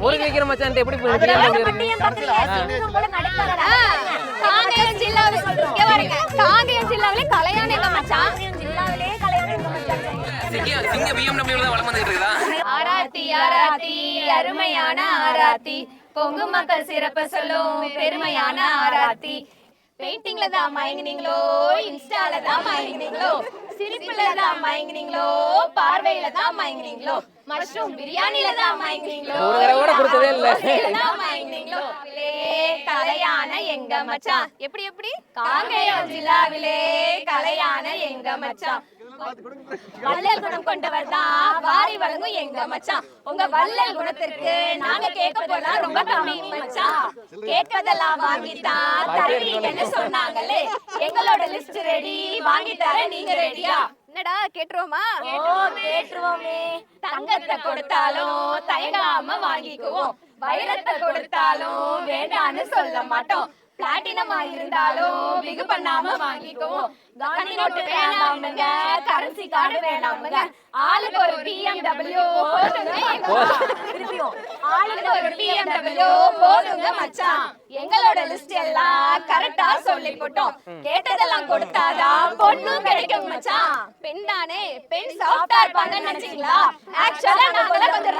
முருகன் விக்கிற மச்சான் எப்படி காங்கேயம் ஜில்லாவில் இங்க பாருங்க. காங்கேயம் ஜில்லாவிலே கலையான எங்க மச்சான். சிங்க சிங்க பிஎம்டபிள்யூ தான் வளம் வந்துட்டு இருக்குதா ஆராத்தி ஆராத்தி அருமையான ஆராத்தி. பொங்கு மக்கள் சிறப்பு சொல்லும் பெருமையான ஆராத்தி. பெயிண்டிங்ல தான் மயங்கினீங்களோ? இன்ஸ்டால தான் மயங்கினீங்களோ? சிரிப்புல தான் மயங்கினீங்களோ? பார்வையில தான் மயங்கினீங்களோ? மஷ்ரூம் பிரியாணில தான் மயங்கினீங்களோ? ஒரு தடவை கூட கொடுத்ததே இல்ல. தான் மயங்கினீங்களோ? விலே கலையான எங்க மச்சான்? எப்படி எப்படி? காங்கேயம் ஜில்லாவிலே. எங்க மச்சான்? வள்ளல் குணம் கொண்டவர் தான். வாரி வழங்கும் எங்க மச்சான். உங்க வள்ளல் குணத்திற்கு நாங்க கேட்க போலாம் ரொம்ப கம்மி மச்சான். கேட்கதெல்லாம் வாங்கித்தான் தருவீங்கன்னு சொன்னாங்களே. எங்களோட லிஸ்ட் ரெடி வாங்கி தர நீங்க ரெடியா என்னடா கேட்டுருவோமா? ஓ கேட்டுருவோமே. தங்கத்தை கொடுத்தாலும் தயங்காம வாங்கிக்குவோம். வைரத்தை கொடுத்தாலும் வேண்டான்னு சொல்ல மாட்டோம். பிளாட்டினமா இருந்தாலும் பிகு பண்ணாம வாங்கிக்குவோம் காந்தி நோட்டு வேணாமுங்க கரன்சி கார்டு வேணாமுங்க. ஆளுக்கு ஒரு பிஎம்டபிள்யூ திருப்பியும் ஆளுக்கு ஒரு பிஎம்டபிள்யூ போதுங்க மச்சான். எங்களோட லிஸ்ட் எல்லாம் கரெக்டா சொல்லி போட்டோம் கேட்டதெல்லாம் கொடுத்தாதான் பொண்ணும் கிடைக்கும் மச்சான். பெண் தானே? பெண் சாஃப்டா இருப்பாங்கன்னு நினைச்சீங்களா? ஆக்சுவலா நாங்கள கொஞ்சம்